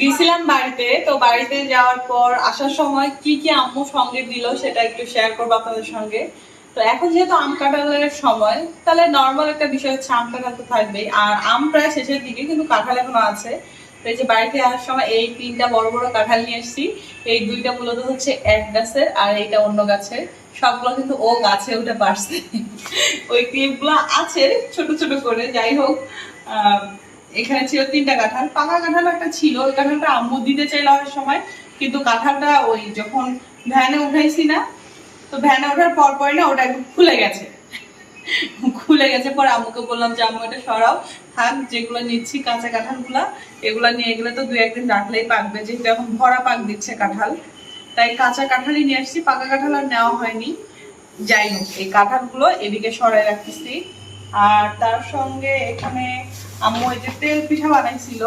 গেছিলাম বাড়িতে, তো বাড়িতে যাওয়ার পর আসার সময় কি কি আম্মু সঙ্গে দিল সেটা একটু শেয়ার করব আপনাদের সঙ্গে। তো এখন যেহেতু আম কাঁঠালের সময়, তাহলে নর্মাল একটা বিষয় হচ্ছে আম কাঁঠাল তো থাকবেই। আর আম প্রায় শেষের দিকে, কিন্তু কাঁঠাল এখনও আছে। তো এই যে বাড়িতে আসার সময় এই তিনটা বড় বড় কাঁঠাল নিয়ে এসেছি। এই দুইটা মূলত হচ্ছে এক গাছের আর এইটা অন্য গাছের। সবগুলো কিন্তু ও গাছে উঠে পারছে। ওই ক্লিপগুলো আছে, ছোট ছোট করে, যাই হোক। এখানে ছিল তিনটা কাঁঠাল। পাকা কাঁঠাল একটা ছিল, ওই কাঁঠালটা আম্মু দিতে চাইল ওই সময়, কিন্তু কাঁঠালটা ওই যখন ভ্যানে উঠাইছি না, তো ভ্যানে ওঠার পর পরই না ওটা খুলে গেছে। খুলে গেছে পরে আম্মুকে বললাম যে, আম্মু, এটা সরাও, থাক, যেগুলো নিচ্ছি, কাঁচা কাঁঠালগুলা, এগুলো নিয়ে গেলে তো দু একদিন রাখলেই পাকবে, যেহেতু এখন ভরা পাক দিচ্ছে কাঁঠাল। তাই কাঁচা কাঁঠালই নিয়ে আসছি, পাকা কাঁঠাল আর নেওয়া হয়নি। যাই হোক, এই কাঁঠালগুলো এদিকে সরাই রাখতেছি। আর তার সঙ্গে এখানে আম্মু এই যে তেল পিঠা বানাইছিল।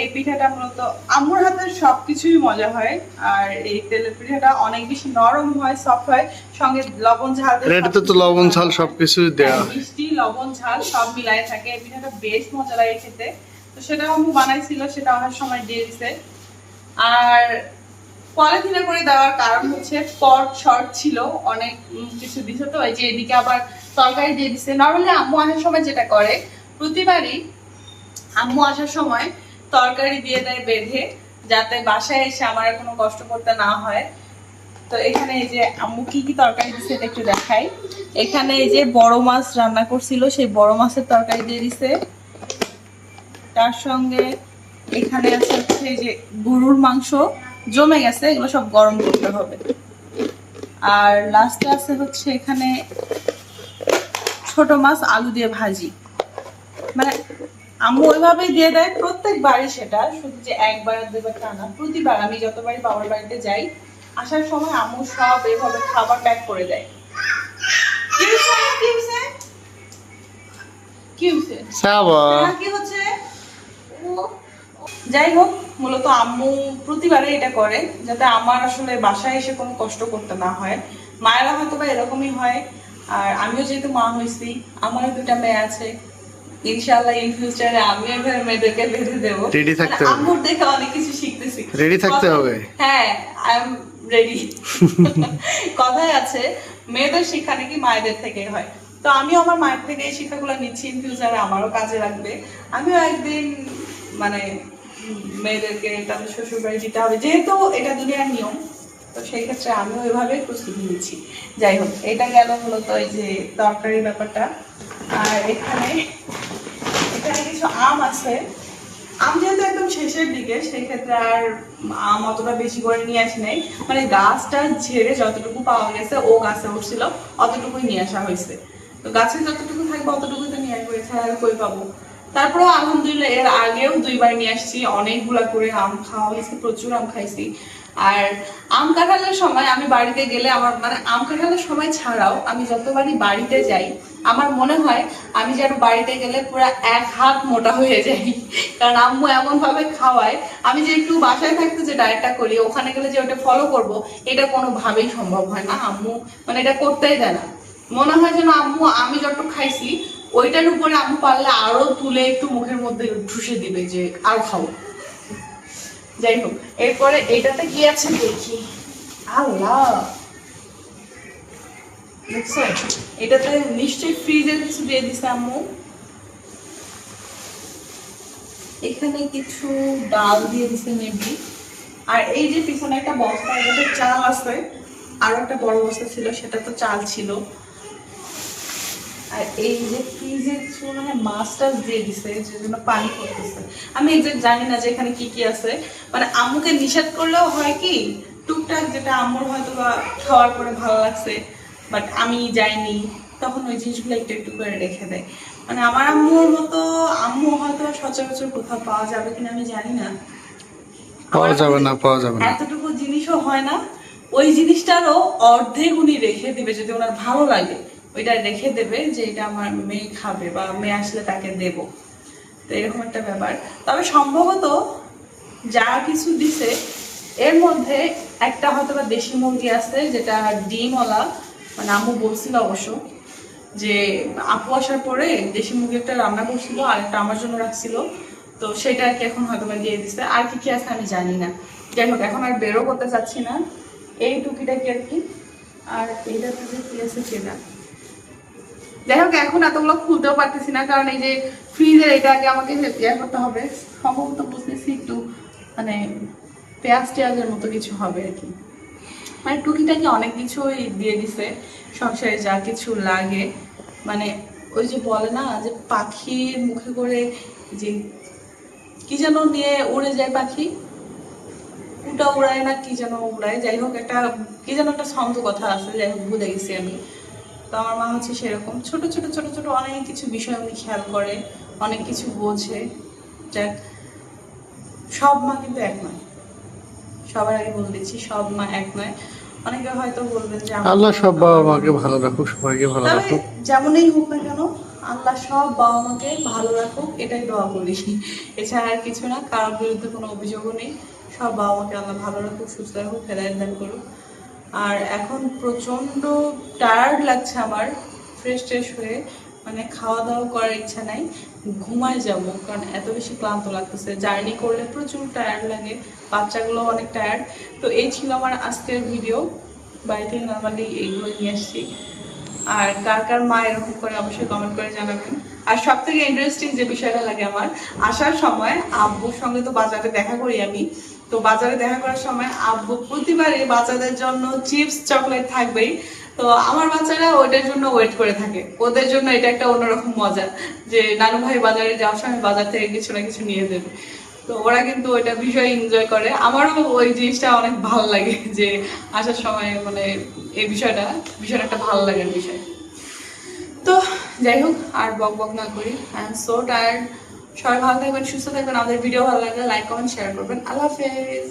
এই পিঠাটা মূলত আম্মুর হাতের সবকিছুই মজা হয় আর এই তেলের পিঠাটা অনেক বেশি নরম হয় সফট হয় সঙ্গে লবণ ঝাল এটাতে তো লবণ ঝাল হয়। সবকিছু দেওয়া হ্যাঁ, মিষ্টি লবণ ঝাল সব মিলাই থাকে। এই পিঠাটা বেশ মজা লাগে খেতে। তো সেটা আম্মু বানাইছিল সেটা অনেক সময় দিয়ে দিছে। আর পলিথিনে করে দেওয়ার কারণ হচ্ছে পট শর্ট ছিল, অনেক কিছু দিছে তো, এই যে এদিকে আবার তরকারি দিয়ে দিছে। নর্মালি আম্মু আসার সময় যেটা করে, প্রতিবারই আম্মু আসার সময় তরকারি দিয়ে দেয় বেঁধে, যাতে বাসায় এসে আমার কোনো কষ্ট করতে না হয়। তো এখানে এই যে আম্মু কি কি তরকারি দিছে এটা একটু দেখাই। এখানে এই যে বড় মাছ রান্না করছিল, সেই বড় মাছের তরকারি দিয়ে দিছে। তার সঙ্গে এখানে আছে হচ্ছে যে গরুর মাংস। জমে গেছে এগুলো সব গরম করতে হবে। আর লাস্টে আছে হচ্ছে এখানে ছোট মাছ আলু দিয়ে ভাজি। মানে আম্মু ওইভাবেই দিয়ে দেয় প্রত্যেকবারই সেটা শুধু যে একবার দুবার তা না প্রতিবার আমি যতবারই বাবার বাড়িতে যাই আসার সময় আম্মু সব এইভাবে খাবার প্যাক করে দেয়। কি হচ্ছে? যাই হোক মূলত আম্মু প্রতিবারে এটা করে যাতে আমার আসলে বাসায় এসে কোনো কষ্ট করতে না হয়। মায়েরা হয়তো বা এরকমই হয় আর আমিও যেহেতু মা হয়েছি আমারও দুটা মেয়ে আছে। ইনশাআল্লাহ ইন ফিউচারে আমিও এভাবে মেয়েদেরকে বেঁধে দেবো। থাকতে মানে হবে। আম্মুর দেখে অনেক কিছু শিখতেছি। Ready থাকতে হবে। হ্যাঁ আই এম রেডি কথায় আছে মেয়েদের শিক্ষা নাকি মায়েদের থেকে হয়। তো আমিও আমার মায়ের থেকে এই শিক্ষাগুলো নিচ্ছি ইন ফিউচারে আমারও কাজে লাগবে। আমিও একদিন মানে মেয়েদেরকে তাদের শ্বশুর বাড়ি দিতে হবে। যেহেতু এটা দুনিয়ার নিয়ম, তো সেই ক্ষেত্রে আমিও এভাবে প্রস্তুতি নিচ্ছি যাই হোক, এটা গেল মূলত এই যে তরকারি ব্যাপারটা। আর এখানে এখানে কিছু আম আছে। আম যেহেতু একদম শেষের দিকে, সেই ক্ষেত্রে আর আম অতটা বেশি করে নিয়ে আসি নাই। মানে গাছটা ঝেড়ে যতটুকু পাওয়া গেছে, ও গাছে উঠছিল, অতটুকুই নিয়ে আসা হয়েছে। তো গাছে যতটুকু থাকবে, অতটুকুই তো নিয়ে আসব এছাড়া আর কই পাবো? তারপরেও আলহামদুলিল্লাহ, এর আগেও দুইবার নিয়ে আসছি, অনেকগুলা করে আম খাওয়া হয়েছে প্রচুর আম খাইছি। আর আম কাঁঠালের সময় আমি বাড়িতে গেলে আমার মানে আম কাঁঠালের সময় ছাড়াও আমি যতবারই বাড়িতে যাই, আমার মনে হয় আমি যেন বাড়িতে গেলে পুরো এক হাত মোটা হয়ে যাই। কারণ আম্মু এমনভাবে খাওয়ায়, আমি যে একটু বাসায় থাকতে যে ডায়েটটা করি, ওখানে গেলে যে ওটা ফলো করব, এটা কোনোভাবেই সম্ভব হয় না। আম্মু মানে এটা করতেই দেয় না। মনে হয় যেন আম্মু, আমি যতটুকু খাইছি, ওইটার উপরে আম্মু পারলে আরও তুলে একটু মুখের মধ্যে ঠুসে দিবে যে আর খাও যাই হোক, এরপরে এটাতে কি আছে দেখি। আল্লাহ! এটাতে নিশ্চয়ই কিছু দিয়ে দিছে আম্মু। এখানে কিছু ডাল দিয়ে দিছে মেবি আর এই যে পিছনে একটা বস্তা, এটাতে চাল আছে। আরও একটা বড় বস্তা ছিল, সেটা তো চাল ছিল। আর এই যে ফ্রিজে কিছু মানে মাছ টাছ দিয়ে দিছে যে জন্য পানি করতেছে আমি এক্সাক্ট জানি না যে এখানে কি কি আছে মানে আম্মুকে নিষেধ করলেও হয় কি টুকটাক যেটা আম্মুর হয়তো বা খাওয়ার পরে ভালো লাগছে বাট আমি যাইনি তখন ওই জিনিসগুলো একটু একটু করে রেখে দেয়। মানে আমার আম্মুর মতো আম্মু হয়তো সচরাচর কোথাও পাওয়া যাবে কিনা আমি জানি না। পাওয়া যাবে না পাওয়া যাবে না। এতটুকু জিনিসও হয় না ওই জিনিসটারও অর্ধেক উনি রেখে দিবে যদি ওনার ভালো লাগে। ওইটা রেখে দেবে যে এটা আমার মেয়ে খাবে বা মেয়ে আসলে তাকে দেব। তো এরকম একটা ব্যাপার। তবে সম্ভবত যা কিছু দিছে, এর মধ্যে একটা হয়তো বা দেশি মুরগি আছে, যেটা ডিমওয়ালা মানে আম্মু বলছিল অবশ্য যে আপু আসার পরে দেশি মুরগি একটা রান্না করছিল আর একটা আমার জন্য রাখছিল। তো সেটা আর কি এখন হয়তো বা দিয়ে দিচ্ছে আর কি কি আছে আমি জানি না। যাই হোক, এখন আর বেরো করতে চাচ্ছি না। এই টুকিটা কি আর কি। আর এইটা কি আছে সেটা? যাই হোক এখন এতগুলো খুলতেও পারতেছি না, কারণ এই যে ফ্রিজের এটা আগে আমাকে ইয়ে করতে হবে। সম্ভবত বুঝতেছি একটু মানে পেঁয়াজ টেয়াজের মতো কিছু হবে আর কি। মানে টুকিটাকি অনেক কিছুই দিয়ে দিছে। সংসারে যা কিছু লাগে। মানে ওই যে বলে না, যে পাখির মুখে করে যে কি যেন নিয়ে উড়ে যায় পাখি। উটা উড়ায় না, কি যেন উড়ায়। যাই হোক একটা, কি যেন একটা ছন্দ কথা আছে যাই হোক ভুলে গেছি আমি। তো আমার মা হচ্ছে সেরকম। ছোট ছোট ছোট ছোট অনেক কিছু বিষয় উনি খেয়াল করে অনেক কিছু বোঝে। যাক সব মা কিন্তু এক নয়। সবার আগে বলে দিচ্ছি সব মা এক নয়। অনেকে হয়তো বলবেন যে আল্লাহ সব বাবা মাকে ভালো রাখুক সবাইকে ভালো রাখুক। যেমনই হোক না কেন আল্লাহ সব বাবা মাকে ভালো রাখুক এটাই দোয়া করি। এছাড়া আর কিছু না কারোর বিরুদ্ধে কোনো অভিযোগও নেই। সব বাবা মাকে আল্লাহ ভালো রাখুক সুস্থ রাখুক হেদায়ত দান করুক। আর এখন প্রচণ্ড টায়ার্ড লাগছে আমার ফ্রেশ ট্রেশ হয়ে মানে খাওয়া দাওয়া করার ইচ্ছা নাই ঘুমায় যাব, কারণ এত বেশি ক্লান্ত লাগতেছে জার্নি করলে প্রচুর টায়ার্ড লাগে বাচ্চাগুলো অনেক টায়ার্ড তো এই ছিল আমার আজকের ভিডিও বাড়ি থেকে নর্মালি এইগুলো নিয়ে আসছি, আর কার কার মা এরকম করে অবশ্যই কমেন্ট করে জানাবেন, আর সব থেকে ইন্টারেস্টিং যে বিষয়টা লাগে আমার, আসার সময় আব্বুর সঙ্গে তো বাজারে দেখা করি আমি তো বাজারে দেখা করার সময় আব্বু প্রতিবারই বাচ্চাদের জন্য চিপস, চকলেট থাকবেই। তো আমার বাচ্চারা ওইটার জন্য ওয়েট করে থাকে। ওদের জন্য এটা একটা অন্যরকম মজা যে নানু ভাই বাজারে যাওয়ার সময় বাজার থেকে কিছু না কিছু নিয়ে দেবে। তো ওরা কিন্তু ওইটা ভীষণ এনজয় করে। আমারও ওই জিনিসটা অনেক ভালো লাগে যে আসার সময় মানে এই বিষয়টা ভীষণ একটা ভালো লাগার বিষয়। তো যাই হোক, আর বক বক না করি। আই এম সো টায়ার্ড সবাই ভালো থাকবেন, সুস্থ থাকবেন। আমাদের ভিডিও ভালো লাগলে লাইক কমেন্ট শেয়ার করবেন। আল্লাহ হাফেজ।